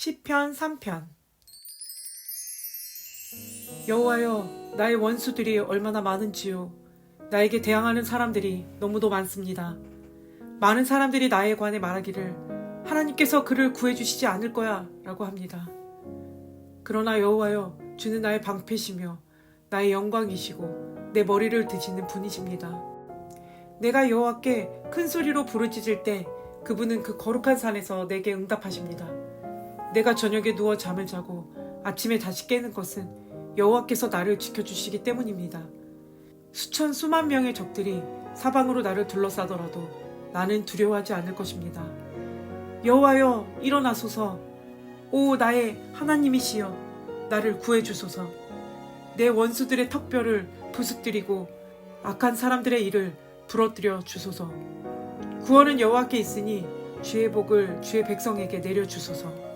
시편 3편. 여호와여 나의 원수들이 얼마나 많은지요. 나에게 대항하는 사람들이 너무도 많습니다. 많은 사람들이 나에 관해 말하기를 하나님께서 그를 구해 주시지 않을 거야 라고 합니다. 그러나 여호와여 주는 나의 방패시며 나의 영광이시고 내 머리를 드시는 분이십니다. 내가 여호와께 큰 소리로 부르짖을 때 그분은 그 거룩한 산에서 내게 응답하십니다. 내가 저녁에 누워 잠을 자고 아침에 다시 깨는 것은 여호와께서 나를 지켜주시기 때문입니다. 수천 수만 명의 적들이 사방으로 나를 둘러싸더라도 나는 두려워하지 않을 것입니다. 여호와여 일어나소서 오 나의 하나님이시여 나를 구해 주소서 내 원수들의 턱뼈를 부수뜨리고 악한 사람들의 일을 부러뜨려 주소서 구원은 여호와께 있으니 주의 복을 주의 백성에게 내려 주소서